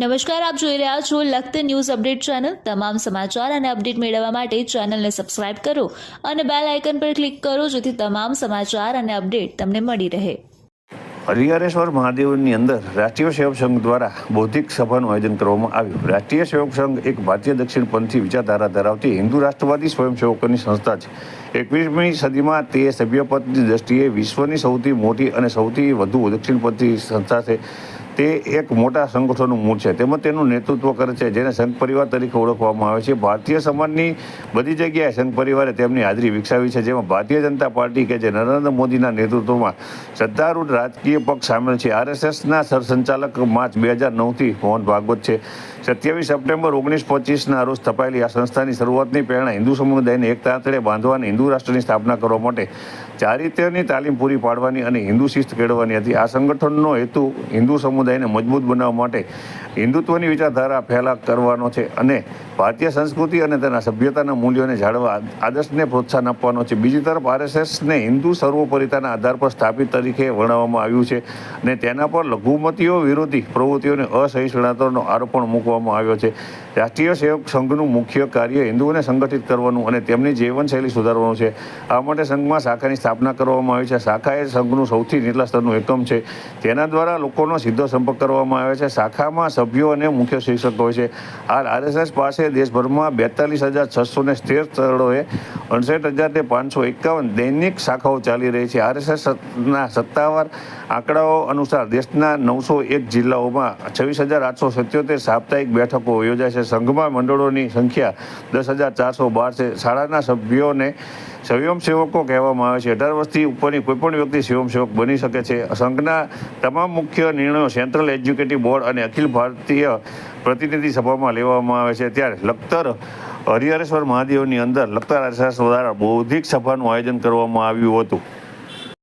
નમસ્કાર, આપ જોઈ રહ્યા છો લખત ન્યૂઝ અપડેટ ચેનલ. તમામ સમાચાર અને અપડેટ મેળવવા માટે ચેનલને સબસ્ક્રાઇબ કરો અને બેલ આઇકન પર ક્લિક કરો જેથી તમામ સમાચાર અને અપડેટ તમને મળી રહે. હરિહરેશ્વર મહાદેવની અંદર રાષ્ટ્રીય સેવક સંઘ દ્વારા બૌદ્ધિક સભાનું આયોજન કરવામાં આવ્યું. રાષ્ટ્રીય સેવક સંઘ એક ભારતીય દક્ષિણપંથી વિચારધારા ધરાવતી હિન્દુ રાષ્ટ્રવાદી સ્વયંસેવકોની સંસ્થા છે. એકવીસમી સદીમાં તે સભ્યપદની દ્રષ્ટિએ વિશ્વની સૌથી મોટી અને સૌથી વધુ દક્ષિણપંથી સંસ્થા છે. તે એક મોટા સંગઠનનું મૂળ છે. તેમજ તેનું નેતૃત્વ કરે છે, જેને સંઘ પરિવાર તરીકે ઓળખવામાં આવે છે. ભારતીય સમાજની બધી જગ્યાએ સંઘ પરિવારે તેમની હાજરી વિકસાવી છે, જેમાં ભારતીય જનતા પાર્ટી કે જે નરેન્દ્ર મોદીના નેતૃત્વમાં સત્તારૂઢ રાજકીય પક્ષ સામેલ છે. આરએસએસના સરસંચાલક માર્ચ બે હજાર નવથી મોહન ભાગવત છે. સત્યાવીસ સપ્ટેમ્બર ઓગણીસ પચીસના રોજ સ્થપાયેલી આ સંસ્થાની શરૂઆતની પ્રેરણા હિન્દુ સમુદાયને એક તાંતળે બાંધવા અને હિન્દુ રાષ્ટ્રની સ્થાપના કરવા માટે ચારિત્ર્યની તાલીમ પૂરી પાડવાની અને હિન્દુ શિસ્ત કેળવવાની હતી. આ સંગઠનનો હેતુ હિન્દુ સમુદાયને મજબૂત બનાવવા માટે હિન્દુત્વની વિચારધારા ફેલા કરવાનો છે અને ભારતીય સંસ્કૃતિ અને તેના સભ્યતાના મૂલ્યોને જાળવા આદર્શને પ્રોત્સાહન આપવાનો છે. બીજી તરફ આરએસએસને હિન્દુ સર્વોપરિતાના આધાર પર સ્થાપિત તરીકે વર્ણવવામાં આવ્યું છે અને તેના પર લઘુમતીઓ વિરોધી પ્રવૃત્તિઓને અસહિષ્ણુતાનો આરોપ પણ મૂકવામાં આવ્યો છે. રાષ્ટ્રીય સેવક સંઘનું મુખ્ય કાર્ય હિન્દુઓને સંગઠિત કરવાનું અને તેમની જીવનશૈલી સુધારવાનું છે. આ માટે સંઘમાં શાખાની સ્થાપના કરવામાં આવી છે. શાખા એ સંઘનું સૌથી નીચલા સ્તરનું એકમ છે. તેના દ્વારા લોકોનો સીધો સંપર્ક કરવામાં આવે છે. શાખામાં સભ્યો અને મુખ્ય શિક્ષક હોય છે. હાલ આરએસએસ પાસે દેશભરમાં બેતાલીસ હજાર છસો ને તેર સ્થળોએ અડસઠ હજાર ને પાંચસો એકાવન દૈનિક શાખાઓ ચાલી રહી છે. આરએસએસના સત્તાવાર આંકડાઓ અનુસાર દેશના નવસો એક જિલ્લાઓમાં છવ્વીસ હજાર આઠસો સત્યોતેર સાપ્તાહિક બેઠકો યોજાય છે. સંઘમાં મંડળોની સંખ્યા દસ હજાર ચારસો બાર છે. શાળાના સભ્યોને સ્વયંસેવકો કહેવામાં આવે છે. અઢાર વર્ષથી ઉપરની કોઈપણ વ્યક્તિ સ્વયંસેવક બની શકે છે. સંઘના તમામ મુખ્ય નિર્ણયો સેન્ટ્રલ એજ્યુકેટિવ બોર્ડ અને અખિલ ભારતીય પ્રતિનિધિ સભામાં લેવામાં આવે છે. ત્યારે લખતર હરિહરેશ્વર મહાદેવની અંદર લખતર આરએસએસ દ્વારા બૌદ્ધિક સભાનું આયોજન કરવામાં આવ્યું હતું.